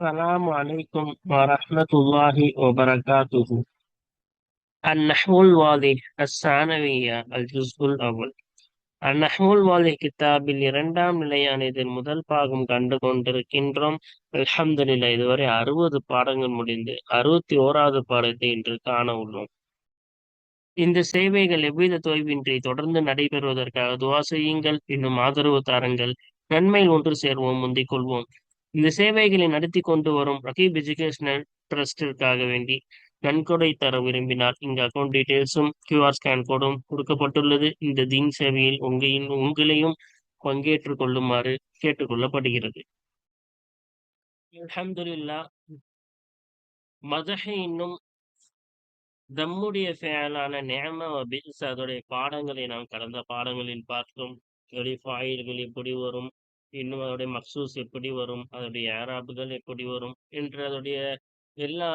السلام عليكم ورحمة الله وبركاته النحو الواضح الثانوية الجزء الأول النحو الواضح கிதாபில் இரண்டாம் நிலையான இதில் முதல் பாகம் கண்டு கொண்டிருக்கின்றோம் அல்ஹம்துலில்லா இதுவரை அறுபது பாடங்கள் முடிந்து அறுபத்தி ஓராவது பாடத்தை இன்று காண உள்ளோம் இந்த சேவைகள் எவ்வித தொய்வின்றி தொடர்ந்து நடைபெறுவதற்காக துவா செய்யுங்கள் இன்னும் ஆதரவு தாருங்கள் நன்மையில் ஒன்று சேர்வோம் முந்திக் கொள்வோம் இந்த சேவைகளை நடத்தி கொண்டு வரும் ரகீப் எஜுகேஷனல் ட்ரஸ்டிற்காக வேண்டி நன்கொடை தர விரும்பினால் இங்க அக்கௌண்ட் டீடைல்ஸும் கியூஆர் ஸ்கேன் கோடும் கொடுக்கப்பட்டுள்ளது. இந்த தீன் சேவையில் உங்களின் உங்களையும் பங்கேற்றுக் கொள்ளுமாறு கேட்டுக்கொள்ளப்படுகிறது. அஹமதுல்லா மதஹை இன்னும் தம்முடைய ஃபேலான நேம அதோடைய பாடங்களை நாம் கடந்த பாடங்களில் பார்த்தோம். அதோடைய ஃபாயில்கள் எப்படி வரும்? இன்னும் அதோடைய மக்சூஸ் எப்படி வரும்? அதோடைய ஏராபுகள் எப்படி வரும்? என்று அதோடைய எல்லா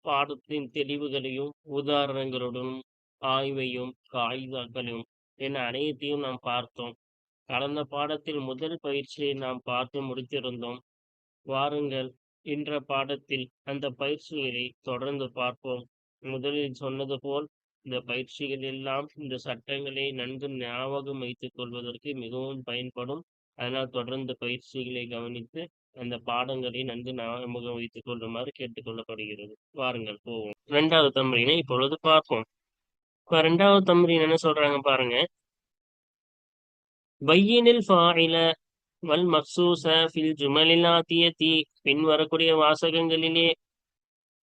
பாடத்தின் தெளிவுகளையும் உதாரணங்களுடனும் ஆய்வையும் காய்தாக்களையும் என அனைத்தையும் நாம் பார்த்தோம். கடந்த பாடத்தில் முதல் பயிற்சியை நாம் பார்த்து முடித்திருந்தோம். வாருங்கள் என்ற பாடத்தில் அந்த பயிற்சிகளை தொடர்ந்து பார்ப்போம். முதலில் சொன்னது போல் இந்த பயிற்சிகள் எல்லாம் இந்த சட்டங்களை நன்கு ஞாபகம் வைத்துக் கொள்வதற்கு மிகவும் பயன்படும். அதனால் தொடர்ந்து பயிற்சிகளை கவனித்து அந்த பாடங்களை நன்கு ஞாபகம் வைத்துக் கொள்ளுமாறு கேட்டுக்கொள்ளப்படுகிறது. வாருங்கள் போவோம். இரண்டாவது தம்பரினை இப்பொழுது பார்ப்போம். இப்ப ரெண்டாவது தம்பரின் என்ன சொல்றாங்க பாருங்க. பையனில் ஃபாயில வல் மக்சூச ஃபில் ஜுமலில் தீ பின் வரக்கூடிய வாசகங்களிலே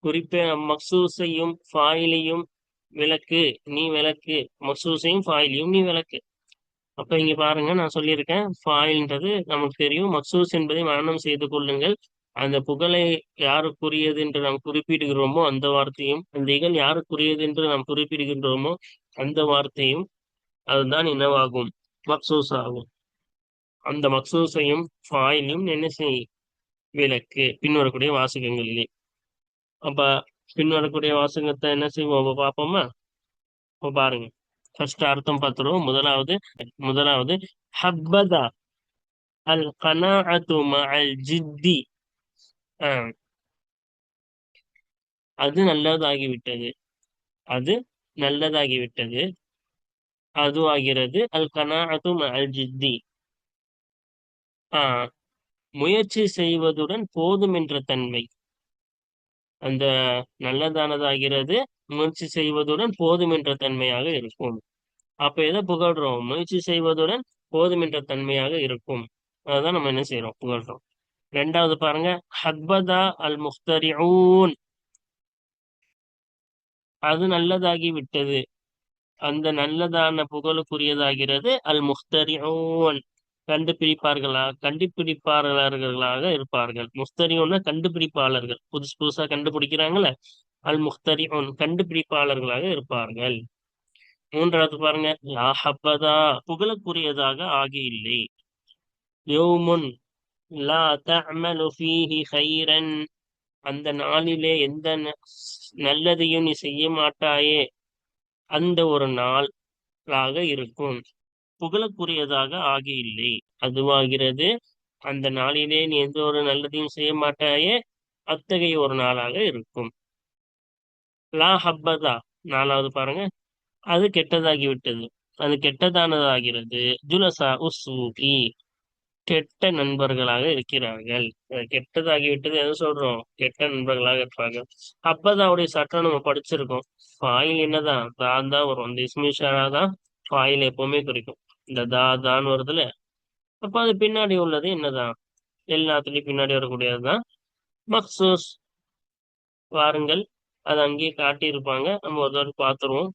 குறிப்ப மக்சூஸையும் ஃபாயிலையும் விளக்கு நீ விளக்கு மக்சூஸையும் ஃபாயிலையும் நீ விளக்கு. அப்ப இங்க பாருங்க நான் சொல்லியிருக்கேன். ஃபாயில்ன்றது நமக்கு தெரியும். மக்சூஸ் என்பதை மரணம் செய்து கொள்ளுங்கள். அந்த புகழை யாருக்குரியது என்று நாம் குறிப்பிடுகிறோமோ அந்த வார்த்தையும் அந்த இகழ் யாருக்குரியது என்று நாம் குறிப்பிடுகின்றோமோ அந்த வார்த்தையும் அதுதான் என்னவாகும் மக்சூஸ் ஆகும். அந்த மக்சூஸையும் ஃபாயிலையும் என்ன செய் விளக்கு. பின்வரக்கூடிய வாசகங்களிலே. அப்ப பின்வரக்கூடிய வாசகத்தை என்ன செய்வோம்? பார்ப்போமா? இப்போ பாருங்க. ஃபர்ஸ்ட் அர்த்தம் பார்த்துருவோம். முதலாவது முதலாவது ஹப்பதா அல் கனாஅத்து மஅல் ஜித்தி. அது நல்லதாகிவிட்டது. அது நல்லதாகிவிட்டது. அது ஆகிறது அல் கனாஅத்து மஅல் ஜித்தி. ஆஹ் முயற்சி செய்வதுடன் போதும் என்ற தன்மை. அந்த நல்லதானதாகிறது முயற்சி செய்வதுடன் போதுமென்ற தன்மையாக இருக்கும். அப்ப எதை புகழ்றோம்? முயற்சி செய்வதுடன் போதுமென்ற தன்மையாக இருக்கும். அதுதான் நம்ம என்ன செய்யறோம் புகழ்றோம். ரெண்டாவது பாருங்க. ஹக்பதா அல் முஃப்தரிஊன் அது நல்லதாகி விட்டது அந்த நல்லதான புகழுக்குரியதாகிறது அல் முஃப்தரிஊன் கண்டுபிடிப்பார்களா கண்டுபிடிப்பாளர்களாக இருப்பார்கள். முஸ்தரியோன்னா கண்டுபிடிப்பாளர்கள். புதுசு புதுசா கண்டுபிடிக்கிறாங்களே அல் முஸ்தரியோன் கண்டுபிடிப்பாளர்களாக இருப்பார்கள். மூன்றாவது பாருங்க. லாஹப்பதா புகழக்குரியதாக ஆகி இல்லை யோமுன் லா தஅமலு ஃபீஹி ஹைரன் அந்த நாளிலே எந்த நல்லதையும் நீ செய்ய மாட்டாயே. அந்த ஒரு நாளாக இருக்கும். புகழக்குரியதாக ஆகி இல்லை அதுவாகிறது அந்த நாளிலே நீ எந்த ஒரு நல்லதையும் செய்ய மாட்டாயே அத்தகைய ஒரு நாளாக இருக்கும். லா ஹப்பதா நாலாவது பாருங்க. அது கெட்டதாகி விட்டது அது கெட்டதானதாகிறது. ஜுலசா உசூகி கெட்ட நண்பர்களாக இருக்கிறார்கள். கெட்டதாகிவிட்டது எதை சொல்றோம்? கெட்ட நண்பர்களாக இருப்பாங்க. அப்பதாவுடைய சட்டம் நம்ம படிச்சிருக்கோம். ஃபாயில் என்னதான்? தான் தான் வரும். அந்த இஸ்மிஷாரா தான் ஃபாயில் எப்பவுமே குறிக்கும் இந்த தா தான் வருதுல அப்ப அது பின்னாடி உள்ளது என்னதான்? எல்லாத்துலயும் பின்னாடி வரக்கூடியதுதான். மக்சூஸ் வாருங்கள். அது அங்கேயே காட்டியிருப்பாங்க. நம்ம ஒரு தடவை பார்த்துருவோம்.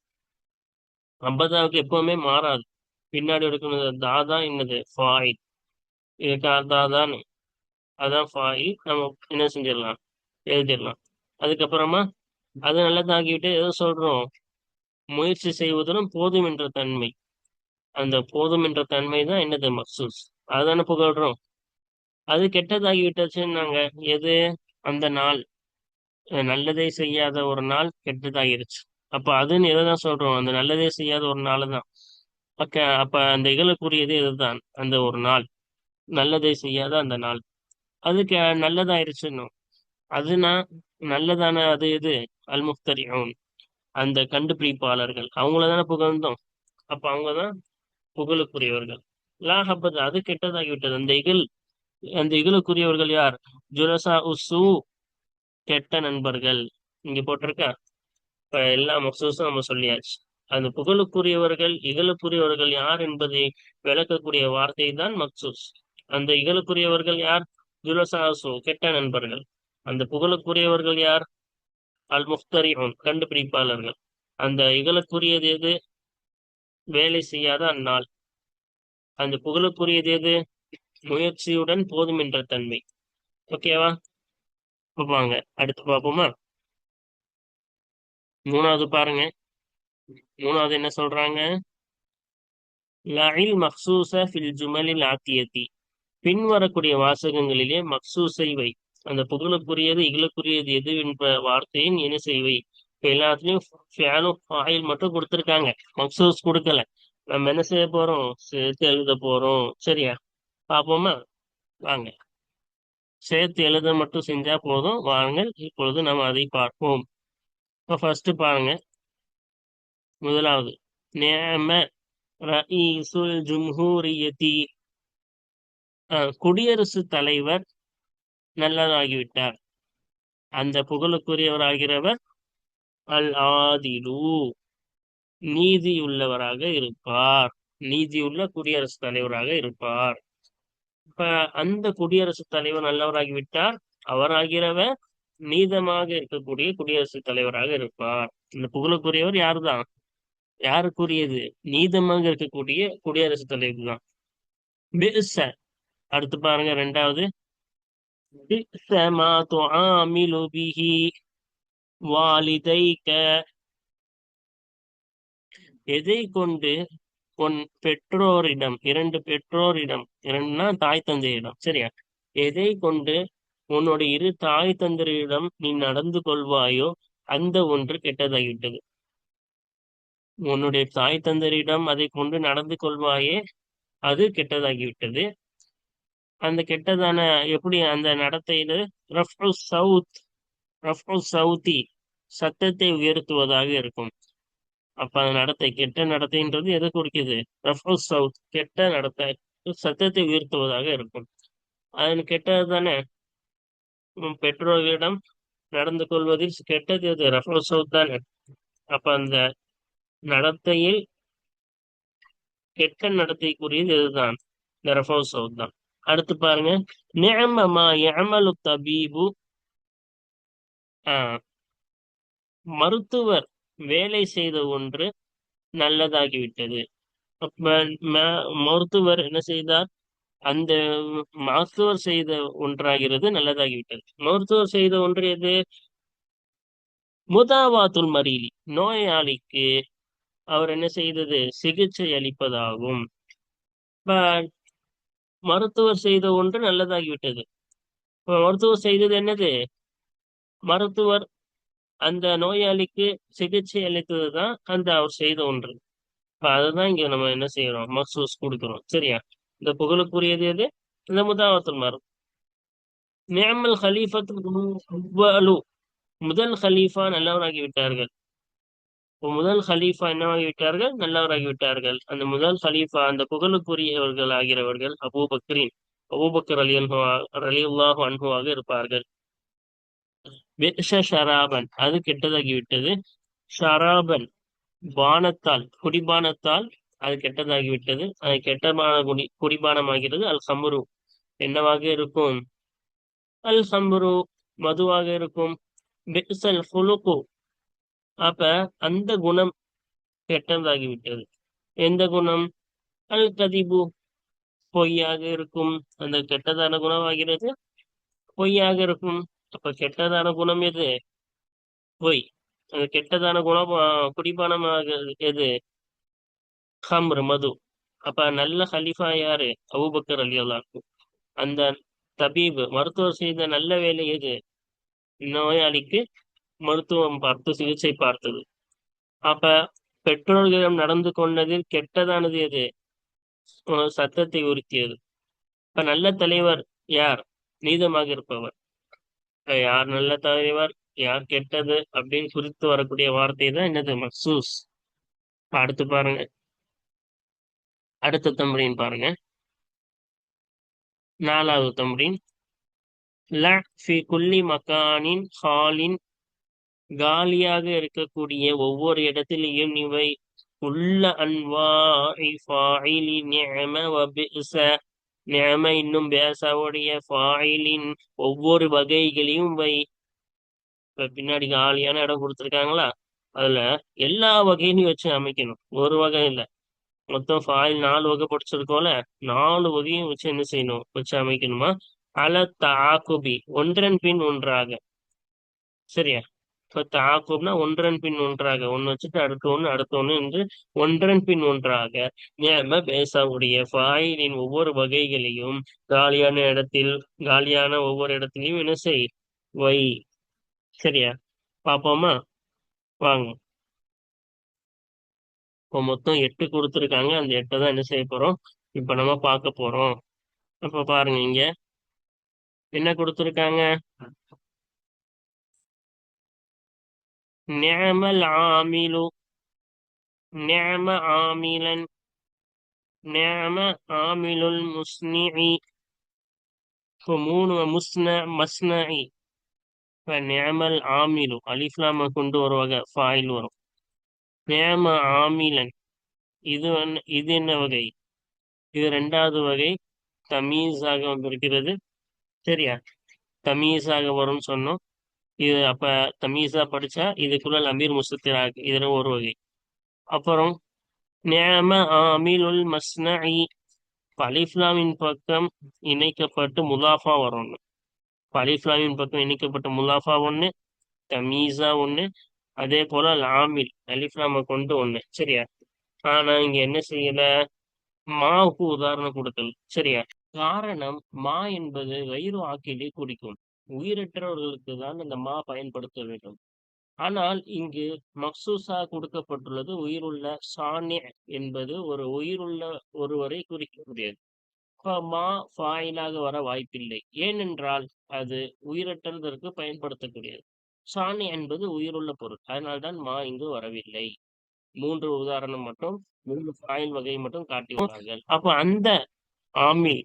அம்பதாவுக்கு எப்பவுமே மாறாது. பின்னாடி எடுக்கணும் தா தான் என்னது? ஃபாயில். இது தா தான் அதான் ஃபாயில். நம்ம என்ன செஞ்சிடலாம்? எழுதிடலாம். அதுக்கப்புறமா அது நல்லதாகிவிட்டு ஏதோ சொல்றோம். முயற்சி செய்வதுடன் போதும் என்ற தன்மை. அந்த போதும் என்ற தன்மை தான் என்னது மக்சூஸ்? அதுதானே புகழ்றோம். அது கெட்டதாகி விட்டுச்சுன்னாங்க எது? அந்த நாள். நல்லதே செய்யாத ஒரு நாள் கெட்டதாகிருச்சு. அப்ப அதுன்னு எதைதான் சொல்றோம்? அந்த நல்லதே செய்யாத ஒரு நாள் தான் அப்ப அப்ப அந்த இகழக்கூடியது இதுதான் அந்த ஒரு நாள். நல்லதை செய்யாத அந்த நாள். அதுக்கு நல்லதாயிருச்சுன்னு அதுனா நல்லதான அது இது அல் முஃப்தரிஊன் அந்த கண்டுபிடிப்பாளர்கள். அவங்கள தானே புகழ்ந்தோம். அப்ப அவங்கதான் புகழுக்குரியவர்கள். லா அது கெட்டதாகிவிட்டது. அந்த இகழ் அந்த இகழுக்குரியவர்கள் யார்? ஜுலசா உசு கெட்ட நண்பர்கள். இங்க போட்டிருக்கா? இப்ப எல்லா மக்சூஸும் நம்ம சொல்லியாச்சு. அந்த புகழுக்குரியவர்கள் இகழுக்குரியவர்கள் யார் என்பதை விளக்கக்கூடிய வார்த்தை தான் மக்சூஸ். அந்த இகழுக்குரியவர்கள் யார்? ஜுலசாசு கெட்ட நண்பர்கள். அந்த புகழுக்குரியவர்கள் யார்? அல் முஃப்தரிஉன் கண்டுபிடிப்பாளர்கள். அந்த இகழுக்குரியது எது? வேலை செய்யாத அந்நாள். அந்த புகழுக்குரியது எது? முயற்சியுடன் போதும் என்ற தன்மை ஓகேவா வாங்க அடுத்து பார்ப்போமா? மூணாவது பாருங்க. மூணாவது என்ன சொல்றாங்க? லஹில் மக்சூச ஃபில் ஜுமலில் ஆத்தியத்தி. பின்வரக்கூடிய வாசகங்களிலே மக்சூசை வை அந்த புகழுக்குரியது இகழுக்குரியது எது என்ற வார்த்தையின் என்ன செய்வை இப்ப எல்லாத்துலயும் ஃபேனும் ஆயில் மட்டும் கொடுத்துருக்காங்க. மக்சூஸ் கொடுக்கல. நம்ம என்ன செய்ய போறோம்? சேர்த்து எழுத போறோம். சரியா? பாப்போமா வாங்க. சேர்த்து எழுத மட்டும் செஞ்சா போதும். வாங்க இப்பொழுது நம்ம அதை பார்ப்போம். இப்போ ஃபர்ஸ்ட் பாருங்க. முதலாவது. நேம ரஈசுல் ஜும்ஹூரியதி குடியரசு தலைவர் நல்லதாகிவிட்டார் அந்த புகழுக்குரியவர் ஆகிறவர் அல் ஆதிலு நீதியுள்ளவராக இருப்பார். நீதியுள்ள குடியரசுத் தலைவராக இருப்பார். இப்ப அந்த குடியரசுத் தலைவர் நல்லவராகிவிட்டார். அவராகிறவர் நீதமாக இருக்கக்கூடிய குடியரசுத் தலைவராக இருப்பார். இந்த புகழுக்குரியவர் யாருதான்? யாருக்குரியது? நீதமாக இருக்கக்கூடிய குடியரசுத் தலைவர் தான் அடுத்து பாருங்க ரெண்டாவது. வாலிதைக்க எதை கொண்டு? உன் பெற்றோரிடம் இரண்டு பெற்றோரிடம் இரண்டுனா தாய் தந்தையிடம் சரியா? எதை கொண்டு உன்னுடைய இரு தாய் தந்தரிடம் நீ நடந்து கொள்வாயோ அந்த ஒன்று கெட்டதாகிவிட்டது. உன்னுடைய தாய் தந்தரிடம் அதை கொண்டு நடந்து கொள்வாயே அது கெட்டதாகிவிட்டது. அந்த கெட்டதான எப்படி அந்த நடத்தையில ரஃபு சவுத் ரஃபு சவுத்தி சத்தத்தை உயர்த்துவதாக இருக்கும். அப்ப அந்த நடத்தை கெட்ட நடத்தைன்றது எதை குறிக்குது? ரஃபு சவுத் கெட்ட நடத்தை சத்தத்தை உயர்த்துவதாக இருக்கும். அதன் கெட்டது தானே பெற்றோர்களிடம் நடந்து கொள்வதில் கெட்டது எது? ரஃபு சவுத் தானே. அப்ப அந்த நடத்தையில் கெட்ட நடத்தைக்குரியது இதுதான் இந்த ரஃபு சவுத் தான். அடுத்து பாருங்க. நியமமா யமலு தபீபு. மருத்துவர் வேலை செய்த ஒன்று நல்லதாகிவிட்டது. மருத்துவர் என்ன செய்தார்? அந்த மருத்துவர் செய்த ஒன்றாகிறது நல்லதாகிவிட்டது. மருத்துவர் செய்த ஒன்று எது? முதாவாத்துல் மரீலி. நோயாளிக்கு அவர் என்ன செய்தது? சிகிச்சை அளிப்பதாகும். மருத்துவர் செய்த ஒன்று நல்லதாகிவிட்டது. மருத்துவர் செய்தது என்னது? மருத்துவர் அந்த நோயாளிக்கு சிகிச்சை அளித்தது தான் அந்த அவர் செய்த ஒன்று. இப்போ அதுதான் இங்க நம்ம என்ன செய்யறோம்? மக்சூஸ் கொடுக்கிறோம். சரியா? இந்த புகழுக்குரியது எது? இந்த முதாவத்துல் மரம் நியமல் ஹலீஃபத்து முதல் ஹலீஃபா நல்லவராகி விட்டார்கள் முதல் ஹலீஃபா என்னவாகி விட்டார்கள் விட்டார்கள் அந்த முதல் ஹலீஃபா அந்த புகழுக்குரியவர்கள் ஆகிறவர்கள் அபூபக்ரின். அபூபக்கர் அலி அலி அல்லாஹு அன்புவாக இருப்பார்கள் ஷராபன் அது கெட்டதாகிவிட்டது. ஷராபன் பானத்தால் குடிபானத்தால் அது கெட்டதாகிவிட்டது. அது கெட்டமான குடி குடிபானமாகிறது. அல் சம்புரு என்னவாக இருக்கும்? அல் சம்புரு மதுவாக இருக்கும். அப்ப அந்த குணம் கெட்டதாகிவிட்டது. எந்த குணம்? அல் கதிபு. பொய்யாக இருக்கும். அந்த கெட்டதான குணமாகிறது. பொய்யாக இருக்கும். அப்ப கெட்டதான குணம் எது? பொய். அந்த கெட்டதான குணம் குடிபானமாக எது? ஹம்ரு மது. அப்ப நல்ல ஹலிஃபா யாரு? அபுபக்கர் அலி அல்லாக்கும் அந்த தபீப் மருத்துவர் செய்த நல்ல வேலை எது? நோயாளிக்கு மருத்துவம் பார்த்து சிகிச்சை பார்த்தது. அப்ப பெற்றோர்களிடம் நடந்து கொண்டதில் கெட்டதானது எது? சத்தத்தை உறுத்தியது. இப்ப நல்ல தலைவர் யார்? நீதமாக இருப்பவர். யார் நல்ல தலைவர் யார் கெட்டது அப்படின்னு குறித்து வரக்கூடிய வார்த்தை தான் என்னது? மக்சூஸ். அடுத்து பாருங்க. அடுத்த தம்ரீன் பாருங்க. நாலாவது தம்ரீன் ல ஃபி குல்லி மக்கானின் ஹாலின் காலியாக இருக்கக்கூடிய ஒவ்வொரு இடத்திலையும் இவை உள்ள அன்வாஇ ஃபாயிலி நிஅம வ பிஸ இன்னும் பேசாவுடைய ஃபாயிலின் ஒவ்வொரு வகைகளையும் வை. பின்னாடி காலியான இடம் கொடுத்துருக்காங்களா? அதுல எல்லா வகையிலையும் வச்சு அமைக்கணும். ஒரு வகை இல்ல. மொத்தம் ஃபாயில் நாலு வகை படிச்சிருக்கோம்ல? நாலு வகையும் வச்சு என்ன செய்யணும்? வச்சு அமைக்கணுமா? அல தாக்குபி. ஒன்றன் பின் ஒன்றாக. சரியா? இப்போ ஒன்றன் பின் ஒன்றாக. ஒன்று வச்சுட்டு அடுத்த ஒன்று அடுத்த ஒன்று என்று ஒன்றன் பின் ஒன்றாக. நேம பேசாவுடைய ஃபாயிலின் ஒவ்வொரு வகைகளையும் காலியான இடத்தில் காலியான ஒவ்வொரு இடத்துலையும் என்ன செய்? வை. சரியா? பாப்போமா? வாங்க. இப்போ மொத்தம் எட்டு கொடுத்துருக்காங்க. அந்த எட்டை தான் என்ன செய்ய போறோம்? இப்போ நம்ம பார்க்க போறோம். அப்ப பாருங்க இங்க. என்ன கொடுத்துருக்காங்க? நிஅமல் ஆமிலு. நிஅம ஆமிலன். நிஅம ஆமிலுல் முஸ்னிஇ இப்போ மூணு முஸ்ன மஸ்னஇ இப்போ நிஅமல் ஆமிலு. அலிஃப்லாம கொண்டு ஒரு வகை ஃபாயில் வரும். நிஅம ஆமிலன். இது இது என்ன வகை? இது ரெண்டாவது வகை. தமீஸாக வந்திருக்கிறது. சரியா? தமீஸாக வரும்னு சொன்னோம். இது அப்ப தமீஸா படிச்சா இதுக்குள்ள அமீர் முஸ்திராக் இதுல ஒரு வகை. அப்புறம் நியம ஆமிலுல் மஸ்னி அலிஃப்லாமின் பக்கம் இணைக்கப்பட்டு முலாஃபா வரணும் அலிஃப்லாமின் பக்கம் இணைக்கப்பட்ட முலாஃபா ஒண்ணு தமீஸா ஒண்ணு அதே போல லாமில் அலிஃப்லாம கொண்டு ஒண்ணு. சரியா? ஆனா இங்க என்ன செய்யல? மாவுக்கு உதாரணம் கொடுக்கல சரியா? காரணம் மா என்பது வயிறு ஆக்கிலே குடிக்கும். உயிரற்றவர்களுக்கு தான் இந்த மா பயன்படுத்த வேண்டும். ஆனால் இங்கு மக்சூசா கொடுக்கப்பட்டுள்ளது உயிருள்ள சானிய என்பது ஒரு உயிருள்ள ஒருவரை குறிக்கக்கூடியது. மா ஃபாயிலாக வர வாய்ப்பில்லை. ஏனென்றால் அது உயிரற்றதற்கு பயன்படுத்தக்கூடியது. சாணி என்பது உயிருள்ள பொருள். அதனால்தான் மா இங்கு வரவில்லை. மூன்று உதாரணம் மட்டும் மூன்று ஃபாயில் வகை மட்டும் காட்டியுள்ளார்கள். அப்ப அந்த ஆமி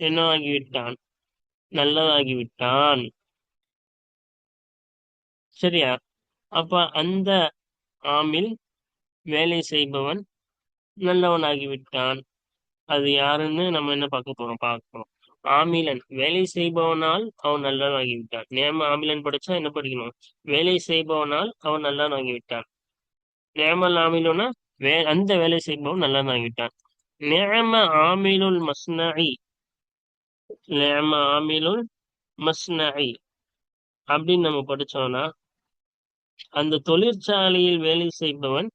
என்னவாகிவிட்டான் நல்லதாகிவிட்டான். சரியா? அப்ப அந்த ஆமில் வேலை செய்பவன் நல்லவனாகிவிட்டான். அது யாருன்னு நம்ம என்ன பார்க்க போறோம்? பார்க்க ஆமிலன் வேலை செய்பவனால் அவன் நல்லவனாகிவிட்டான். நேம ஆமிலன் படிச்சா என்ன படிக்கணும்? வேலை செய்பவனால் அவன் நல்லவனாகிவிட்டான். நேமல் ஆமிலுனா வே அந்த வேலை செய்பவன் நல்லவனாகிவிட்டான். நேம ஆமிலுல் மஸ்னாயி ஆமிலுல் மஸ்னஇ அப்படின்னு நம்ம படிச்சோம்னா அந்த தொழிற்சாலையில் வேலை செய்பவன்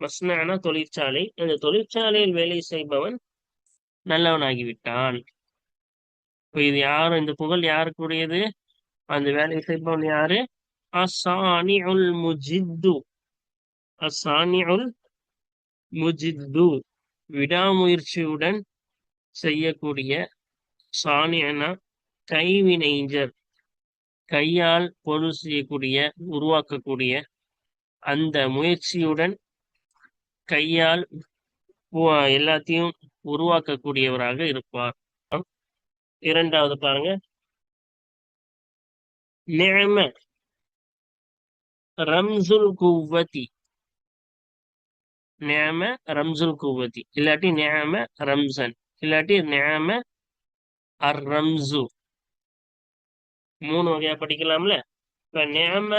மஸ்னானா தொழிற்சாலை. அந்த தொழிற்சாலையில் வேலை செய்பவன் நல்லவனாகிவிட்டான். இப்போ இது யாரும் இந்த புகழ் யாருக்குரியது? அந்த வேலை செய்பவன் யாரு? அசானி உல் முஜித்து. அசானி உல் முஜித்து. விடாமுயற்சியுடன் செய்யக்கூடிய சானியனா கைவினைஞர் கையால் பொருள் செய்யக்கூடிய உருவாக்கக்கூடிய அந்த முயற்சியுடன் கையால் எல்லாத்தையும் உருவாக்கக்கூடியவராக இருப்பார். இரண்டாவது பாருங்க. நேம ரம்சுல் குவதி நேம ரம்சுல் குவதி இல்லாட்டி நேம ரம்சன். இல்லாட்டி நேம அர் ரம்சு மூணு வகையா படிக்கலாம்ல? இப்ப நேம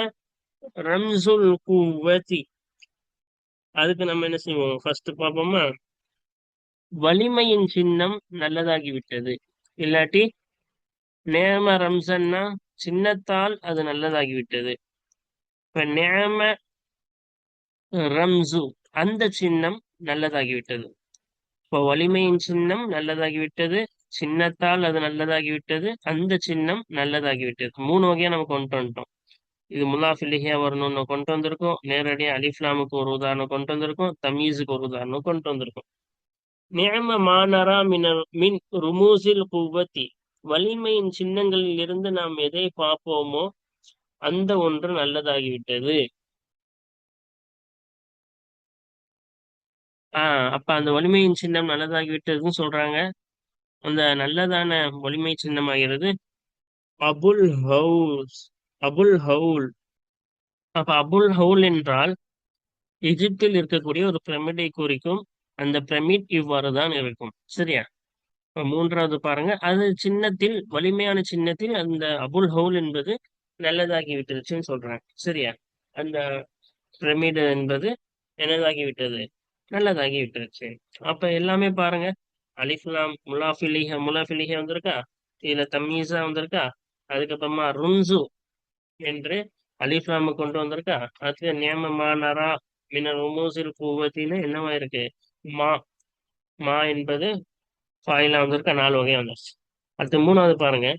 ரம்சுல் குவதி. அதுக்கு நம்ம என்ன செய்வோம்? ஃபர்ஸ்ட் பார்ப்போமா? வலிமையின் சின்னம் நல்லதாகிவிட்டது. இல்லாட்டி நேம ரம்சன்னா சின்னத்தால் அது நல்லதாகிவிட்டது. இப்ப நேம ரம்சு அந்த சின்னம் நல்லதாகிவிட்டது. இப்போ வலிமையின் சின்னம் நல்லதாகிவிட்டது. சின்னத்தால் அது நல்லதாகிவிட்டது அந்த சின்னம் நல்லதாகிவிட்டது. மூணு வகையா நம்ம கொண்டு வந்துட்டோம். இது முலாஃபிலிஹியா வரணும்னு கொண்டு வந்திருக்கோம். நேரடியா அலிஃப்லாமுக்கு ஒரு உதாரணம் கொண்டு வந்திருக்கோம். தமீஸுக்கு ஒரு உதாரணம் கொண்டு வந்திருக்கோம். நேம மானரா மின் மின் ருமூசில் குவத்தி வலிமையின் சின்னங்களில் இருந்து நாம் எதை பார்ப்போமோ அந்த ஒன்று நல்லதாகிவிட்டது. ஆஹ் அப்ப அந்த வலிமையின் சின்னம் நல்லதாகிவிட்டதுன்னு சொல்றாங்க. அந்த நல்லதான வலிமை சின்னமாகிறது. அபுல் ஹவுஸ் அபுல் ஹவுல். அப்ப அபுல் ஹவுல் என்றால் எகிப்தில் இருக்கக்கூடிய ஒரு பிரமிடை குறிக்கும் அந்த பிரமிட் இவ்வாறு தான் இருக்கும். சரியா? மூன்றாவது பாருங்க. அது சின்னத்தில் வலிமையான சின்னத்தில் அந்த அபுல் ஹவுல் என்பது நல்லதாகி விட்டுருச்சுன்னு சொல்றாங்க. சரியா? அந்த பிரமிடு என்பது என்னதாகி விட்டது நல்லதாகி விட்டுருச்சு அப்ப எல்லாமே பாருங்க. அலிஃப்லாம் முலாஃபிலிஹ முலாஃபிலிஹ வந்திருக்கா? இதுல தம்மீசா வந்திருக்கா? அதுக்கப்புறமா ருன்சு என்று அலிஃப்லாம கொண்டு வந்திருக்கா? அதுக்கு நியமமானரா நரா மினர் உமூசில் பூவத்தின்னு என்னவா இருக்கு? மா மா என்பது ஃபாயிலா வந்திருக்கா நாலு வகை வந்துருச்சு. அடுத்து மூணாவது பாருங்க.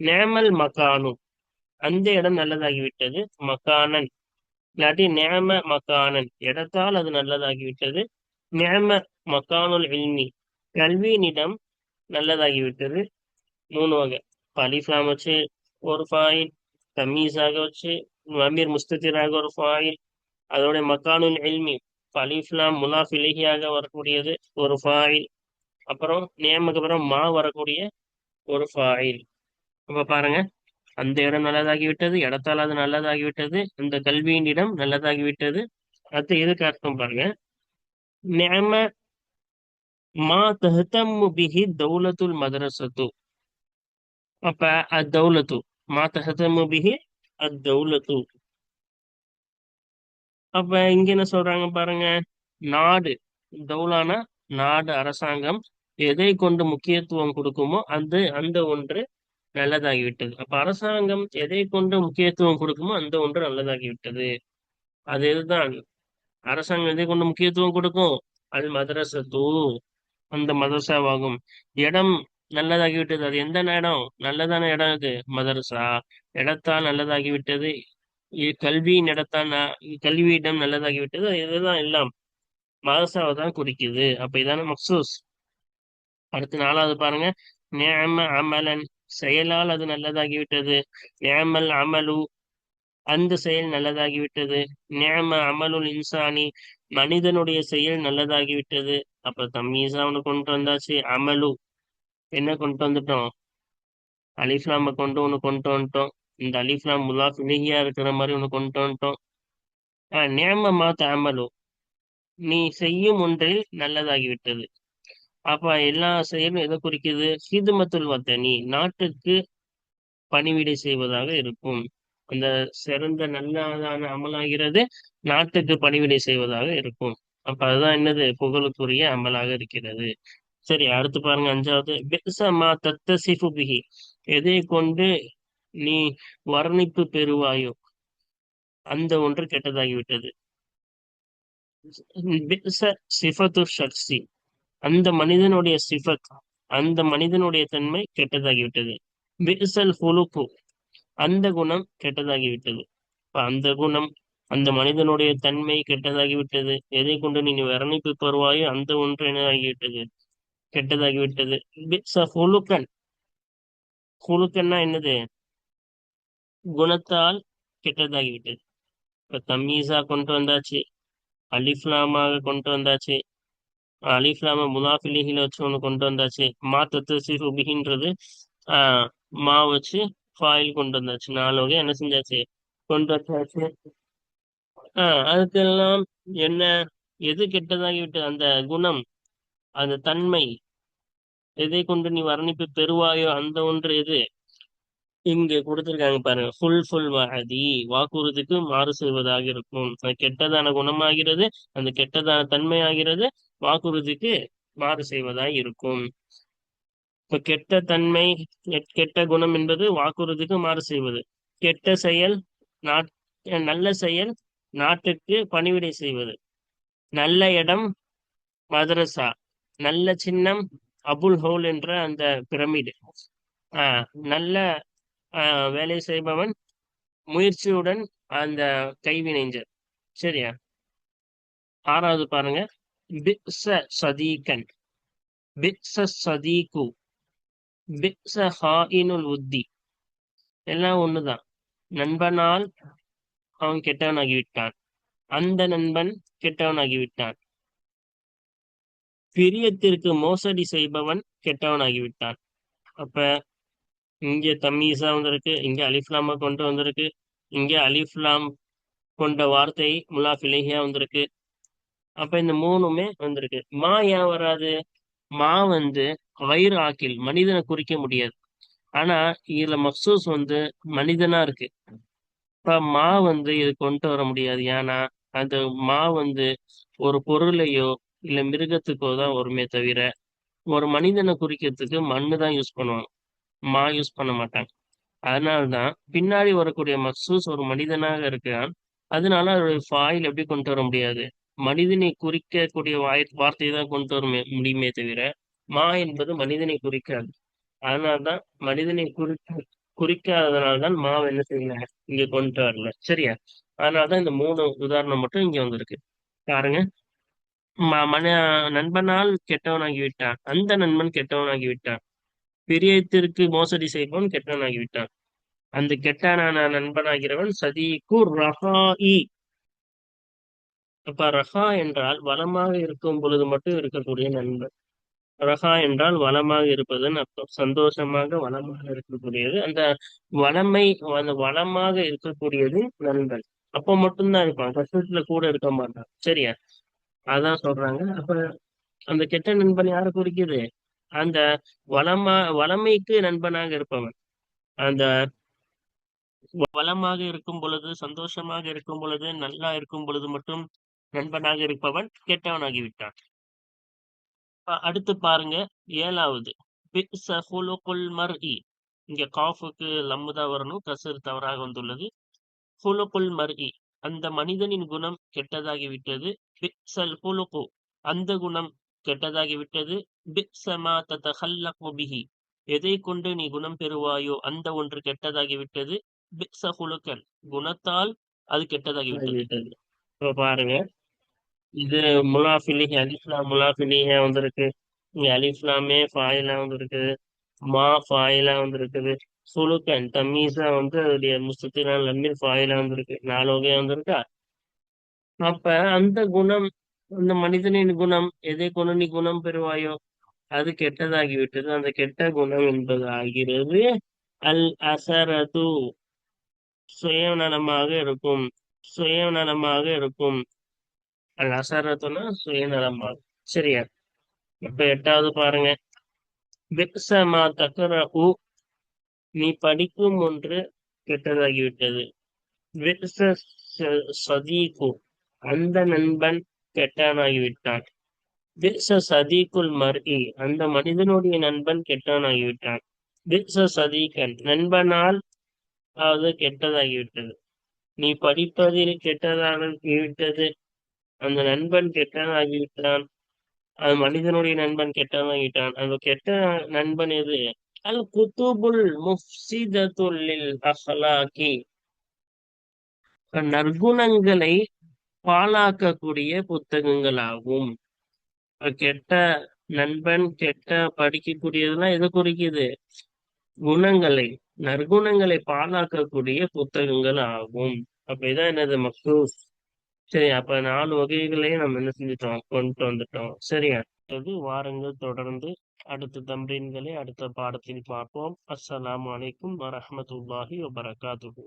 நேமல் மக்கானு அந்த இடம் நல்லதாகிவிட்டது மக்கானன் இல்லாட்டி நேம மக்கானன் இடத்தால் அது நல்லதாகிவிட்டது. நேம மக்கானுல் இல்மி. கல்வியினிடம் நல்லதாகிவிட்டது. மூணு வகை அலிஃப்லாம் வச்சு ஒரு ஃபாயில் தமீஸாக வச்சு அமீர் முஸ்தத்திராக ஒரு ஃபாயில் அதோட மக்கானுல் எல்மி அலிஃப்லாம் முலாஃப் இலகியாக வரக்கூடியது ஒரு ஃபாயில் அப்புறம் நேமுக்கு அப்புறம் மா வரக்கூடிய ஒரு ஃபாயில் அப்ப பாருங்க அந்த இடம் நல்லதாகிவிட்டது இடத்தால் அது நல்லதாகிவிட்டது இந்த கல்வியின் இடம் நல்லதாகிவிட்டது. அடுத்து எதுக்கு அர்த்தம் பாருங்க நேம மா தஹ்தம்மு பிஹி தௌலத்துல் மதரசத்து அப்ப அத்தௌலத்து மா தஹ்தம்மு பிஹி அத்தௌலத்து அப்ப இங்க என்ன சொல்றாங்க பாருங்க நாடு தௌலானா நாடு அரசாங்கம் எதை கொண்டு முக்கியத்துவம் கொடுக்குமோ அந்த அந்த ஒன்று நல்லதாகிவிட்டது. அப்ப அரசாங்கம் எதை கொண்டு முக்கியத்துவம் கொடுக்குமோ அந்த ஒன்று நல்லதாகிவிட்டது. அது இதுதான் அரசாங்கம் எதை கொண்டு முக்கியத்துவம் கொடுக்கும்? அது மதரசத்து அந்த மதரசாவாகும் இடம் நல்லதாகிவிட்டது. அது எந்த இடம்? நல்லதான இடம் இது மதரசா இடத்தால் நல்லதாகிவிட்டது. கல்வியின் இடத்தான் கல்வியிடம் நல்லதாகிவிட்டது. இதுதான் எல்லாம். மதரசாவை தான் குறிக்குது. அப்ப இதான மக்சூஸ். அடுத்து நாலாவது பாருங்க. நேம அமலன். செயலால் அது நல்லதாகிவிட்டது. நேமல் அமலு. அந்த செயல் நல்லதாகிவிட்டது. நேம அமலுல் இன்சானி. மனிதனுடைய செயல் நல்லதாகிவிட்டது. அப்ப தம்மீசா அவனு கொண்டு வந்தாச்சு அமலு. என்ன கொண்டு வந்துட்டோம்? அலிஃப்லாம கொண்டு ஒன்று கொண்டு வந்துட்டோம். இந்த அலிஃப்லாம் முலாஃப் இலகியா இருக்கிற மாதிரி ஒன்று கொண்டு வந்துட்டோம். ஆஹ் நேம மாத்த அமலு. நீ செய்யும் ஒன்றில் நல்லதாகிவிட்டது. அப்ப எல்லா செயலும் எதை குறிக்குது? ஹிதுமத்துல் வத்தனி நாட்டுக்கு பணிவிடை செய்வதாக இருக்கும். அந்த சிறந்த நல்லதான அமலாகிறது நாட்டுக்கு பணிவிடை செய்வதாக இருக்கும். அப்ப அதுதான் என்னது? புகழுக்குரிய அமலாக இருக்கிறது. சரி அடுத்து பாருங்க அஞ்சாவது. பெசமா தத்தசிஃபு பிஹி. எதை கொண்டு நீ வர்ணிப்பு பெறுவாயோ அந்த ஒன்று கெட்டதாகிவிட்டது. சிஃபத்து ஷக்சி அந்த மனிதனுடைய சிஃபத் அந்த மனிதனுடைய தன்மை கெட்டதாகிவிட்டது. பிசல் ஹுலுக்கு. அந்த குணம் கெட்டதாகிவிட்டது. அந்த குணம் அந்த மனிதனுடைய தன்மை கெட்டதாகிவிட்டது. எதை கொண்டு நீங்க வர்ணிப்பு பெறுவாயோ அந்த ஒன்று என்னதாகிவிட்டது கெட்டதாகிவிட்டது. பிட்ஸ் ஹுலுக்கன் ஹுலுக்கன்னா என்னது? குணத்தால் கெட்டதாகிவிட்டது. இப்ப தம்மீசா கொண்டு வந்தாச்சு. அலிஃப்லாமாக கொண்டு வந்தாச்சு. அலிஃப்லாம முலாஃபிலிகில வச்சு ஒன்று கொண்டு வந்தாச்சு. மா தத்து ஆஹ் மா வச்சு ஃபாயில் கொண்டு வந்தாச்சு. நாலு வகை என்ன செஞ்சாச்சு? கொண்டு வந்தாச்சு ஆஹ் அதுக்கெல்லாம் என்ன எது கெட்டதாகிவிட்டு அந்த குணம் அந்த தன்மை எதை கொண்டு நீ வர்ணிப்பு பெறுவாயோ? அந்த ஒன்று எது? இங்க கொடுத்திருக்காங்க பாருங்க. ஃபுல் ஃபுல் வகதி வாக்குறுதிக்கு மாறு செய்வதாக இருக்கும் அது கெட்டதான குணமாகிறது அந்த கெட்டதான தன்மை ஆகிறது வாக்குறுதிக்கு மாறு செய்வதாக இருக்கும் இப்ப கெட்ட தன்மை கெட்ட குணம் என்பது வாக்குறுதிக்கு மாறு செய்வது. கெட்ட செயல் நாட் நல்ல செயல் நாட்டுக்கு பணிவிடை செய்வது. நல்ல இடம் மதரசா நல்ல சின்னம் அபுல் ஹோல் என்ற அந்த பிரமிடு. ஆஹ் நல்ல வேலை செய்பவன் முயற்சியுடன் அந்த கைவினைஞர். சரியா? ஆறாவது பாருங்க. பிக்ஸ சதீகன். பிக்ஸ சதீகு. பிக்ஸ ஹாயினுல் உத்தி. எல்லாம் ஒண்ணுதான். நண்பனால் அவன் கெட்டவனாகிவிட்டான். அந்த நண்பன் கெட்டவனாகிவிட்டான். பிரியத்திற்கு மோசடி செய்பவன் கெட்டவனாகிவிட்டான். அப்ப இங்க தம்மீசா வந்திருக்கு இங்க அலிஃப்லாம கொண்டு வந்திருக்கு இங்க அலிஃப்லாம் கொண்ட வார்த்தை முலாஃபிலேஹியா வந்திருக்கு. அப்ப இந்த மூணுமே வந்திருக்கு. மா ஏன் வராது? மா வந்து வயிறு ஆக்கில் மனிதனை குறிக்க முடியாது. ஆனா இதுல மக்சூஸ் வந்து மனிதனா இருக்கு. இப்ப மா வந்து இது கொண்டு வர முடியாது. ஏன்னா அந்த மா வந்து ஒரு பொருளையோ இல்ல மிருகத்துக்கோ தான் வருமே தவிர ஒரு மனிதனை குறிக்கிறதுக்கு மண்ணு தான் யூஸ் பண்ணுவாங்க. மா யூஸ் பண்ண மாட்டாங்க. அதனால்தான் பின்னாடி வரக்கூடிய மக்சூஸ் ஒரு மனிதனாக இருக்கிறான் அதனால அவருடைய ஃபாயில் எப்படி கொண்டு வர முடியாது? மனிதனை குறிக்கக்கூடிய வாய் வார்த்தையை தான் கொண்டு வர முடியுமே தவிர மா என்பது மனிதனை குறிக்காது. அதனால்தான் மனிதனை குறிக்க குறிக்காததுனால்தான் மாவு என்ன செய்யல இங்க கொண்டு வரல. சரியா? அதனாலதான் இந்த மூணு உதாரணம் மட்டும் இங்க வந்திருக்கு. பாருங்க. மன நண்பனால் கெட்டவனாகி விட்டான் அந்த நண்பன் கெட்டவனாகி விட்டான் பிரியத்திற்கு மோசடி செய்பவன் கெட்டவனாகி விட்டான் அந்த கெட்டான நண்பனாகிறவன் சதீக்கு ரஹாஇ. அப்ப ரஹா என்றால் வளமாக இருக்கும் பொழுது மட்டும் இருக்கக்கூடிய நண்பன். அழகா என்றால் வளமாக இருப்பதுன்னு அர்த்தம் சந்தோஷமாக வளமாக இருக்கக்கூடியது. அந்த வளமை அந்த வளமாக இருக்கக்கூடியது நண்பன். அப்ப மட்டும்தான் இருப்பான். கஷ்டத்துல கூட இருக்க மாட்டான். சரியா? அதான் சொல்றாங்க. அப்ப அந்த கெட்ட நண்பன் யாரை குறிக்குது? அந்த வளமா வளமைக்கு நண்பனாக இருப்பவன். அந்த வளமாக இருக்கும் பொழுது சந்தோஷமாக இருக்கும் பொழுது நல்லா இருக்கும் பொழுது மட்டும் நண்பனாக இருப்பவன் கெட்டவனாகிவிட்டான் அடுத்து பாருங்க. ஏழாவது இங்க காஃபுக்கு லம்முதா வரணும். கசர் தவறாக வந்துள்ளது. ஹுலுகுல் மர்இ. அந்த மனிதனின் குணம் கெட்டதாகிவிட்டது. பிக்சல் ஹுலுகு. அந்த குணம் கெட்டதாகிவிட்டது. பிக்சமா ததஹல்லகு பிஹி. எதை கொண்டு நீ குணம் பெறுவாயோ அந்த ஒன்று கெட்டதாகிவிட்டது. பிக்ச ஹுலுக்கன் குணத்தால் அது கெட்டதாகிவிட்டது. இப்போ பாருங்க. இது முலாஃபிலிஹி அலிஃப்லாம் முலாஃபிலிஹ வந்திருக்கு. இங்க அலிஃப்லாமே ஃபாயிலா வந்திருக்கு. மா ஃபாயிலா வந்திருக்குது. சுலுக்கன் தமீஸா வந்து அதோடைய முஸ்தத்திலாம் லம்மில் ஃபாயிலா வந்திருக்கு. நாலு வகையா வந்திருக்கா? அப்ப அந்த குணம் அந்த மனிதனின் குணம் எதை கொண்டு நீ குணம் பெறுவாயோ அது கெட்டதாகிவிட்டது. அந்த கெட்ட குணம் என்பது ஆகிறது அல் அசரது. சுயநலமாக இருக்கும். சுயநலமாக இருக்கும். அல் அசரத்துனா சுயநலமாக சரியா. இப்ப எட்டாவது பாருங்க. விக்ஸமா தக்கர நீ படிக்கும் ஒன்று கெட்டதாகிவிட்டது. சதீகு அந்த நண்பன் கெட்டானாகிவிட்டான். சதீகுல் மர்இ அந்த மனிதனுடைய நண்பன் கெட்டானாகிவிட்டான். சதீகன் நண்பனால் அது கெட்டதாகிவிட்டது. நீ படிப்பதில் கெட்டதாகிவிட்டது. அந்த நண்பன் கெட்டதாகிவிட்டான் அது மனிதனுடைய நண்பன் கெட்டதாகிட்டான் அந்த கெட்ட நண்பன் எது? அல் குத்துபுல் முஃப்சிதத்துல்லில் அஹலாக்கி நற்குணங்களை பாழாக்கக்கூடிய புத்தகங்களாகும். கெட்ட நண்பன் கெட்ட படிக்கக்கூடியதெல்லாம் எது குறிக்குது? குணங்களை நற்குணங்களை பாழாக்கக்கூடிய புத்தகங்கள் ஆகும் அப்படிதான் என்னது மக்சூஸ் சரி அப்ப நாலு வகைகளையும் நம்ம என்ன செஞ்சுட்டோம்? கொண்டு வந்துட்டோம். சரியா அடுத்தது வாரங்கள் தொடர்ந்து அடுத்த தம்ரீன்களை அடுத்த பாடத்தில் பார்ப்போம். அஸ்ஸலாமு வலைக்கும் வரஹமத்துல்லாஹி வபரகாத்துஹு.